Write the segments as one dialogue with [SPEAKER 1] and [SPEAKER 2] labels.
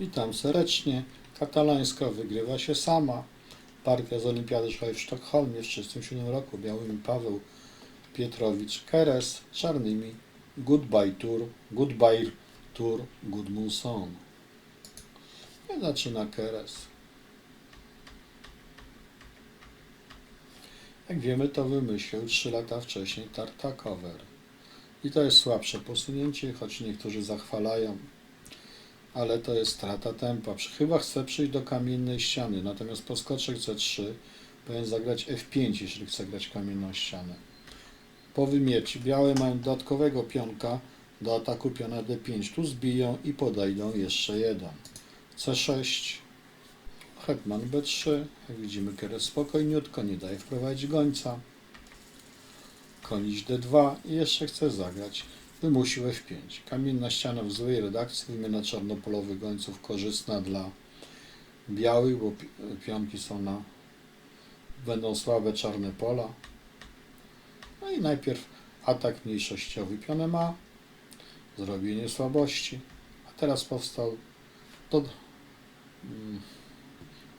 [SPEAKER 1] Witam serdecznie. Katalańska wygrywa się sama. Partia z Olimpiady Szkoły w Sztokholmie w 1937 roku. Białymi Paweł Pietrowicz Keres, czarnymi Goodbye Tour, Goodbye Tour Gudmundsson. I zaczyna Keres. Jak wiemy, to wymyślił 3 lata wcześniej Tartakower. I to jest słabsze posunięcie, choć niektórzy zachwalają ale to jest strata tempa. Chyba chce przyjść do kamiennej ściany, natomiast poskoczek C3 powinien zagrać F5, jeśli chce grać kamienną ścianę. Po wymierci białe mają dodatkowego pionka do ataku piona D5. Tu zbiją i podejdą jeszcze jeden. C6, hetman B3. Jak widzimy, Keres spokojniutko, nie daje wprowadzić gońca. Koń iść D2 i jeszcze chce zagrać wymusił F5. Kamienna ściana w złej redakcji, wymiana czarnopolowych gońców korzystna dla białych, bo pi- pionki są na będą słabe czarne pola. No i najpierw atak mniejszościowy pionem A, zrobienie słabości, a teraz powstał mm,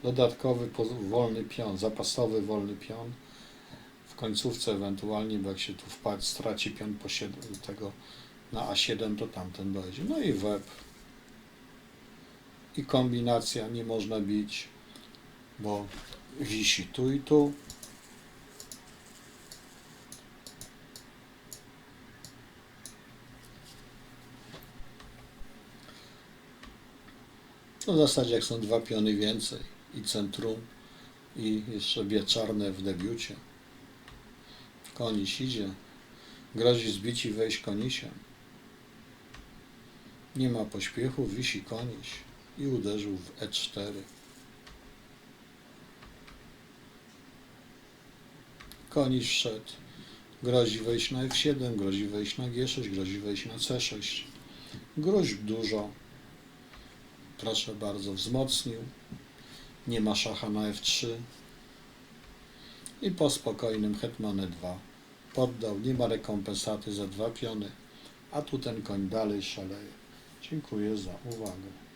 [SPEAKER 1] dodatkowy wolny pion, zapasowy wolny pion. Końcówce ewentualnie, bo jak się tu wpadł, straci pion po siedem, tego na A7, to tamten dojdzie. No i web. I kombinacja nie można bić, bo wisi tu i tu. No w zasadzie jak są dwa piony więcej i centrum i jeszcze dwie czarne w debiucie. Koniś idzie. Grozi zbić i wejść konisiem. Nie ma pośpiechu, wisi koniś i uderzył w E E4. Koniś wszedł. Grozi wejść na F7, grozi wejść na G6, grozi wejść na C6. Groźb dużo. Proszę bardzo, wzmocnił. Nie ma szacha na F3. I po spokojnym hetmanie 2 poddał, nie ma rekompensaty za dwa piony, a tu ten koń dalej szaleje. Dziękuję za uwagę.